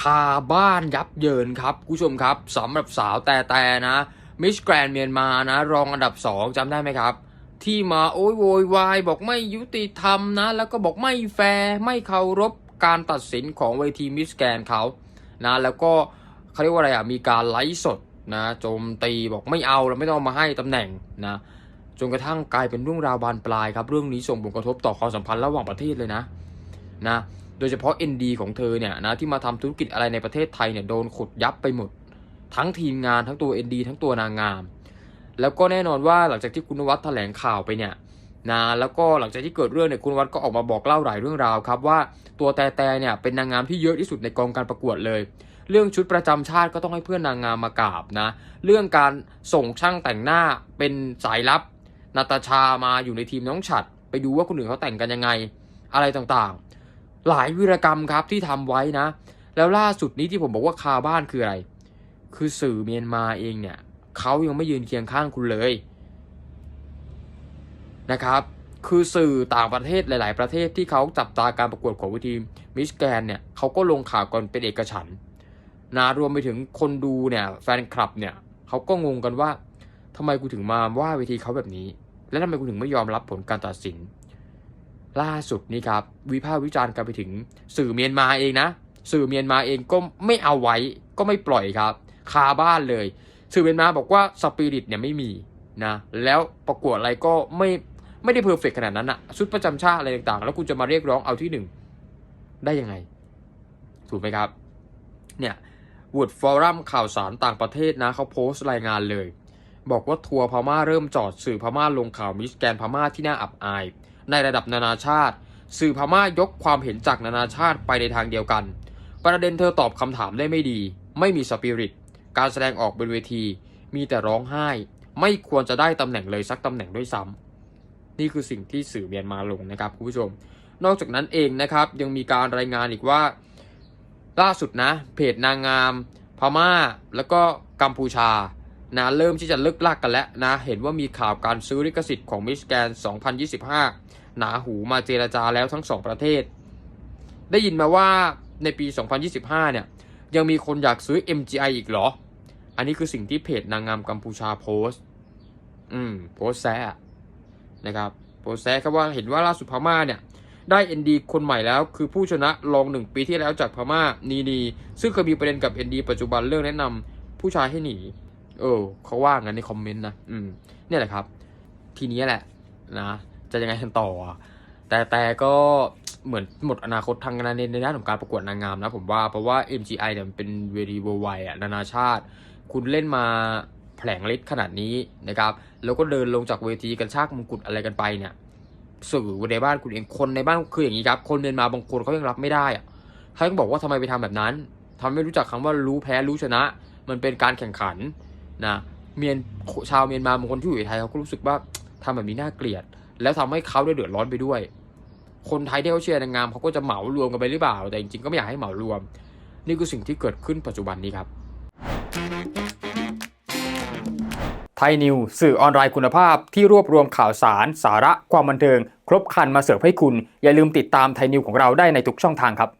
คาบ้านยับเยินครับคุณผู้ชมครับสำหรับสาวแต่แต่นะมิสแกรนเมียนมานะ รองอันดับ2จำได้ไหมครับ ที่มาโอ้ยโวยวายบอกไม่ยุติธรรมนะ แล้วก็บอกไม่แฟร์ไม่เคารพการตัดสินของเวทีมิสแกรนเขานะแล้วก็เขาเรียกว่าอะไรอะมีการไลฟ์สดนะโจมตีบอกไม่เอาเราไม่ต้องมาให้ตำแหน่งนะจนกระทั่งกลายเป็นเรื่องราวบานปลายครับ เรื่องนี้ส่งผลกระทบต่อความสัมพันธ์ระหว่างประเทศเลยนะนะ ดยเฉพาะ ND ของเธอเนี่ยนะที่มาทำธุรกิจอะไรในประเทศไทยเนี่ยโดนขุดยับไปหมด ทั้งทีมงานทั้งตัว ND ทั้งตัวนางงาม แล้วก็แน่นอนว่าหลังจากที่คุณวัดแถลงข่าวไปเนี่ยนะแล้วก็หลังจากที่เกิดเรื่องเนี่ยคุณวัดก็ออกมาบอกเล่าหลายเรื่องราวครับว่าตัวแต่แต่เนี่ยเป็นนางงามที่เยอะที่สุดในกองการประกวดเลย เรื่องชุดประจำชาติก็ต้องให้เพื่อนนางงามมากราบนะเรื่องการส่งช่างแต่งหน้าเป็นสายลับนาตาชามาอยู่ในทีมน้องฉัด ไปดูว่าคนอื่นเขาแต่งกันยังไง อะไรต่างๆ หลายวีรกรรมครับที่ทำไว้นะ แล้วล่าสุดนี้ที่ผมบอกว่าคาบ้านคืออะไร คือสื่อเมียนมาเองเนี่ยเขายังไม่ยืนเคียงข้างคุณเลยนะครับ คือสื่อต่างประเทศหลาย ๆ ประเทศที่เขาจับตาการประกวดของวิธีมิสแกนเนี่ยเขาก็ลงข่าวก่อนเป็นเอกฉันนะรวมไปถึงคนดูเนี่ยแฟนคลับเนี่ยเขาก็งงกันว่าทำไมกูถึงมาว่าเวทีเขาแบบนี้ และทำไมกูถึงไม่ยอมรับผลการตัดสิน ล่าสุดนี้ครับวิพากษ์วิจารณ์กันไปถึงสื่อเมียนมาเองนะ สื่อเมียนมาเองก็ไม่เอาไว้ก็ไม่ปล่อยครับคาบ้านเลย สื่อเมียนมาบอกว่าสปิริตเนี่ยไม่มีนะแล้วประกวดอะไรก็ไม่ไม่ได้เพอร์เฟกขนาดนั้นอะชุดประจำชาติอะไรต่างๆ แล้วคุณจะมาเรียกร้องเอาที่หนึ่งได้ยังไง ถูกไหมครับ เนี่ยวูดฟอรัมข่าวสารต่างประเทศนะเขาโพสต์รายงานเลย บอกว่าทัวร์พม่าเริ่มจอดสื่อพม่าลงข่าวมิสแกนพม่าที่น่าอับอาย ในระดับนานาชาติ สื่อพม่ายกความเห็นจากนานาชาติไปในทางเดียวกัน ประเด็นเธอตอบคำถามได้ไม่ดี ไม่มีสปิริต การแสดงออกบนเวที มีแต่ร้องไห้ ไม่ควรจะได้ตำแหน่งเลยสักตำแหน่งด้วยซ้ำนี่คือสิ่งที่สื่อเมียนมาลงนะครับคุณผู้ชม นอกจากนั้นเองนะครับยังมีการรายงานอีกว่า ล่าสุดนะเพจนางงาม พม่า แล้วก็กัมพูชา นะเริ่มที่จะเลิกลากกันแล้วนะเห็นว่ามีข่าวการซื้อลิขสิทธิ์ของมิสแกน 2025 หนาหูมาเจราจาแล้วทั้งสองประเทศ ได้ยินมาว่าในปี 2025 เนี่ยยังมีคนอยากซื้อ MGI อีกเหรอ อันนี้คือสิ่งที่เพจนางงามกัมพูชาโพสต์ อืม โพสแซะนะครับ โพสแซะครับว่าเห็นว่าล่าสุดพม่าเนี่ย ได้ ND คนใหม่แล้ว คือผู้ชนะรองหนึ่งปีที่แล้วจากพม่านีนีซึ่งเคยมีประเด็นกับ ND ปัจจุบันเรื่องแนะนำผู้ชายให้หนี เออเขาว่างั้นในคอมเมนต์นะอืมเนี่ยแหละครับ ทีนี้แหละนะจะยังไงกันต่ออะแต่แต่ก็เหมือนหมดอนาคตทางการในในด้านของการประกวดนางงามนะผมว่าเพราะว่า MGI เนี่ยมันเป็นเวทีเวอร์ไวอะนานาชาติ คุณเล่นมาแผลงฤทธิ์ขนาดนี้นะครับ แล้วก็เดินลงจากเวทีกันชากมงกุฎอะไรกันไปเนี่ยสื่อในบ้านคุณเองคนในบ้านคืออย่างนี้ครับ คนเมียนมาบางคนเขายังรับไม่ได้อะเขายังบอกว่าทำไมไปทำแบบนั้นทำไม่รู้จักคำว่ารู้แพ้รู้ชนะ มันเป็นการแข่งขัน นะเมียนชาวเมียนมาบางคนที่อยู่ในไทยเขาก็รู้สึกว่าทำแบบนี้น่าเกลียด แล้วทำให้เขาได้เดือดร้อนไปด้วย คนไทยที่เขาเชียร์นางงามเขาก็จะเหมารวมกันไปหรือเปล่า แต่จริงๆก็ไม่อยากให้เหมารวม นี่คือสิ่งที่เกิดขึ้นปัจจุบันนี้ครับไทยนิวสื่อออนไลน์คุณภาพที่รวบรวมข่าวสาร สาระความบันเทิง ครบครันมาเสิร์ฟให้คุณ อย่าลืมติดตามไทยนิวของเราได้ในทุกช่องทางครับ